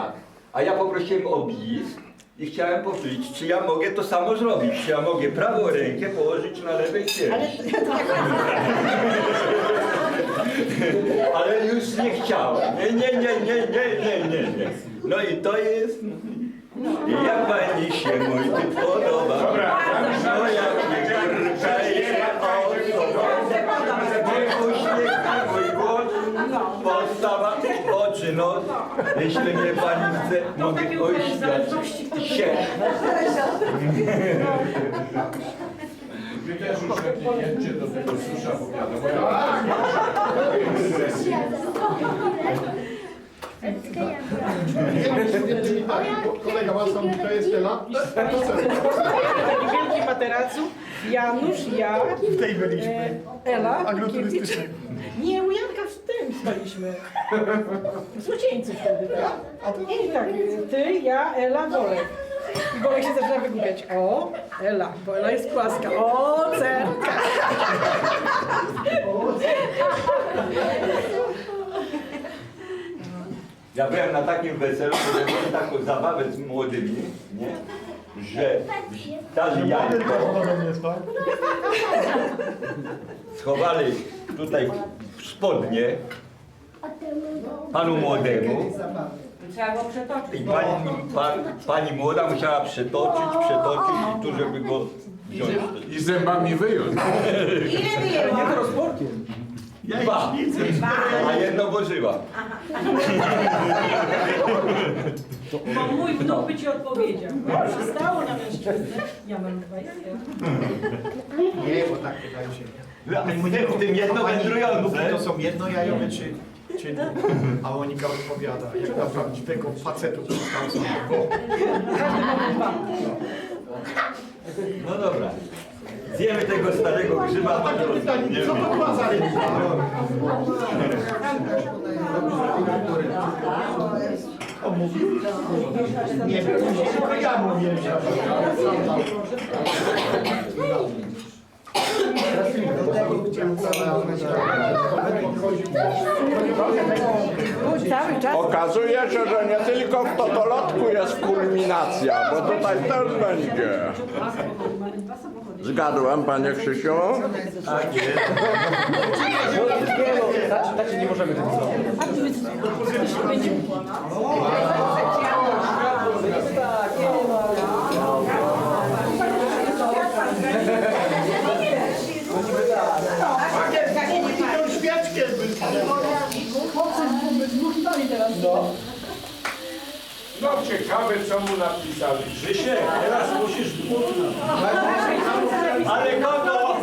tak. A ja poprosiłem o bis i chciałem powiedzieć, czy ja mogę to samo zrobić. Czy ja mogę prawą rękę położyć na lewej piersi. Ale już nie chciałem. Nie, nie, nie, nie, nie, nie, nie, nie. No i to jest... Jak pani się mój ty podoba? No jak nie kurka jest osoba. Mój uśmiech, mój głos, postawa, oczy, no. Jeśli mnie pani chce, mogę oświadczyć się. Wy też już lepiej jedźcie do tego susza powiada, bo ja Kolega Watson, to jest Ela? Taki wielki materacu. Janusz, ja, W tej byliśmy. e, Ela, Agroturystycznej. Nie, u Janka w tym staliśmy. W Złocieńcu wtedy, tak? I tak, ty, ja, Ela, Bolek. I Bolek się zaczyna wygłupiać. O, Ela, bo Ela jest płaska. O, cerka. Ja byłem na takim weselu, że miałem taką zabawę z młodymi, nie? Że dali jajko, Podobnie jest, tak? schowali tutaj w spodnie panu młodemu Trzeba go przetoczyć. i pani, pa, pani młoda musiała przetoczyć, przetoczyć i tu, żeby go wziąć. i zębami wyjąć. Ile wyjęła? Dwa, a jedno włożyła. Bo mój wnuk by ci odpowiedział. Przystało na mężczyznę. Ja mam 20. Nie, bo tak wydaje się. W tym jedno wędrujące. To są jedno jajowe czy, czy dwa? A Monika odpowiada, jak na prawdziwego facetu tam są. No dobra. Zjemy tego starego grzyba. A takie pytanie, Nie co wiem. to była za rybka? O, mówił? Nie wiem, tylko ja mówiłem, że Cały czas. Okazuje się, że nie tylko w Totolotku jest kulminacja, bo tutaj też będzie. Zgadłem, panie Krzysiu? tą świeczkę No ciekawe co mu napisali. Krzysiek, teraz musisz dmuchnąć. Ale kogo?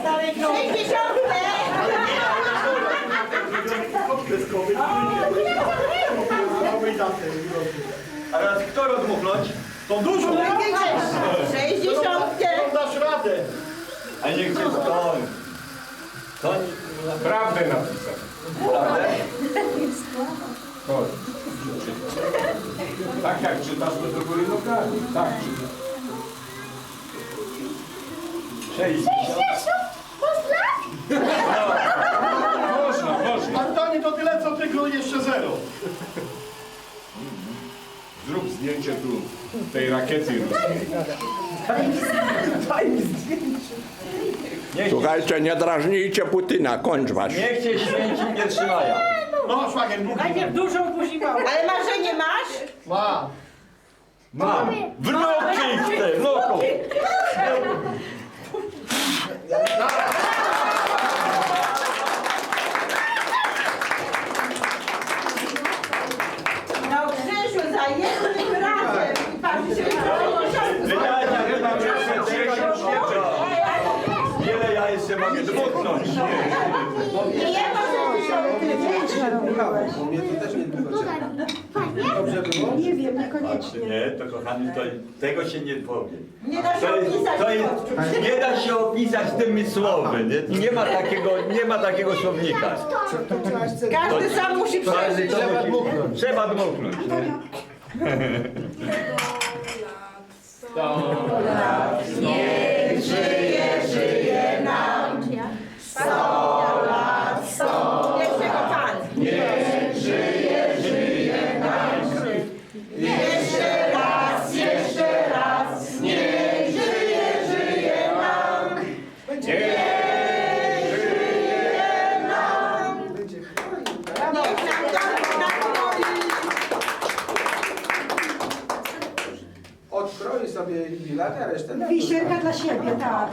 A teraz kto rozmuchnąć? To dużo Sześćdziesiątkę. dasz radę. A niech cię skoń. Koń, Prawdę napisali. prawda? Tak jak czytasz to do góry nogami. Tak czytasz. 60. Można, można. Antoni, to tyle co tylko jeszcze zero. Zrób zdjęcie tu tej rakiety ruskiej. Niech, Słuchajcie, nie drażnijcie Putina, kończ was. niech cię święci nie trzymają. No, szwagier, mów. Najpierw dużą, później małą. Ale marzenie masz? Ma. Mam. Wnuki chcę, wnuków. Na krzyżu za jednym razem. I pan się Wydania chyba jeszcze 10 Ile ja jeszcze mogę dmuchnąć? Nie ma Nie wiem, niekoniecznie. Nie, to kochany, to, tego się nie powie. Nie da się To jest, opisać. to jest, nie da się opisać tymi słowy, nie, nie ma takiego, nie ma takiego słownika. Każdy sam musi przeżyć. Trzeba dmuchnąć. Trzeba dmuchnąć. Jeszcze go bilet, a resztę na Wisienka dla siebie, tak.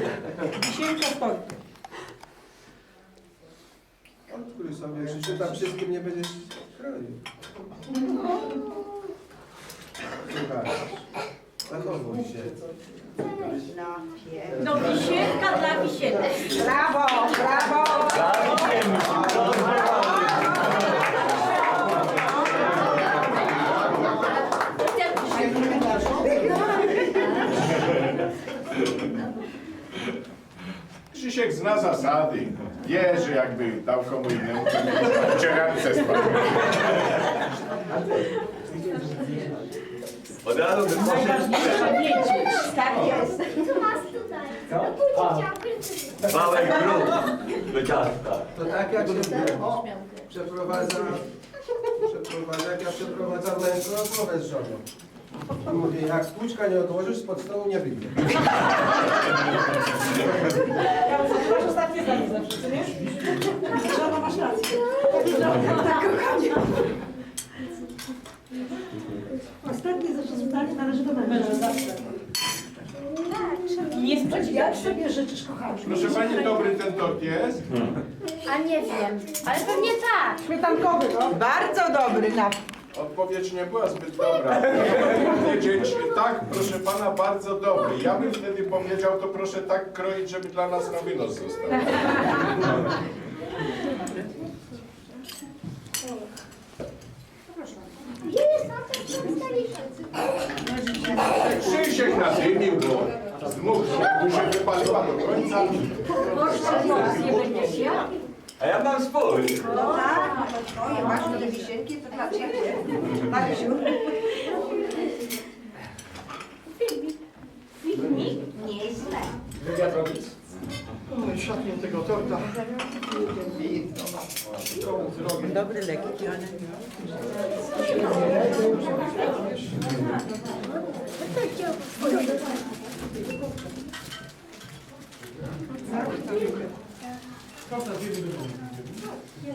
Wisienka stoi. Odkryj sobie, jeszcze tam wszystkim nie będziesz chronił. Słuchaj, zachowuj się. No wisienka dla wisienki. Brawo, brawo. Zawidziemy się, dobrze bardzo. Krzysiek zna zasady. Wie, że jakby dał komu innemu, to cię ręce spadły. Od razu by poszedł Najważniejsze wiedzieć. Tak jest. Co masz tutaj? No pójdźcie, małe grób do ciasta. To tak jak się przeprowadza, przeprowadza, jak ja przeprowadzam męską rozmowę z żoną. Mówię, jak kłuczka nie odłożysz, spod stołu nie wyjdzie. Ja masz ostatnie zdanie zawsze, co nie? Żona, masz rację. Tak, kochanie. Ostatnie zdanie należy do męża. Męża zawsze. I nie sprzeciwiać Jak sobie życzysz, kochanie? Proszę pani, dobry ten tort jest? A nie wiem, ale pewnie tak. Śmietankowy, no. Bardzo dobry na Odpowiedź nie była zbyt dobra. Mogę powiedzieć, tak, proszę pana, bardzo dobry. Ja bym wtedy powiedział, to proszę tak kroić, żeby dla nas na wynos został. Krzysiek nadymił, bo dmuch mu się wypaliła do końca. Nie będziesz ja. A ja mam swój. No tak, no to twoje, masz te wisienki, to dla ciebie. Marysiu. Nie jest źle. Wywiad robić. No i szatnię tego torta. Dobry leki, Torta zjedzie do domu. Nie,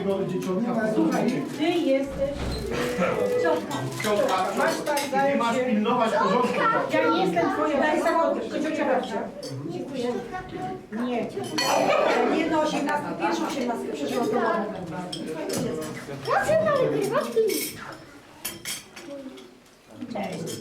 swojego dzieciątka. Ty jesteś Ciotka, Masz tak, ty daję masz się. pilnować porządku. Ja nie jestem twoja, daj samochód, tylko ciocia babcia. Dziękuję. Nie. Jedno osiemnastkę, pierwszą osiemnastkę przyszłam do domu. Proszę nagrywać film. Cześć.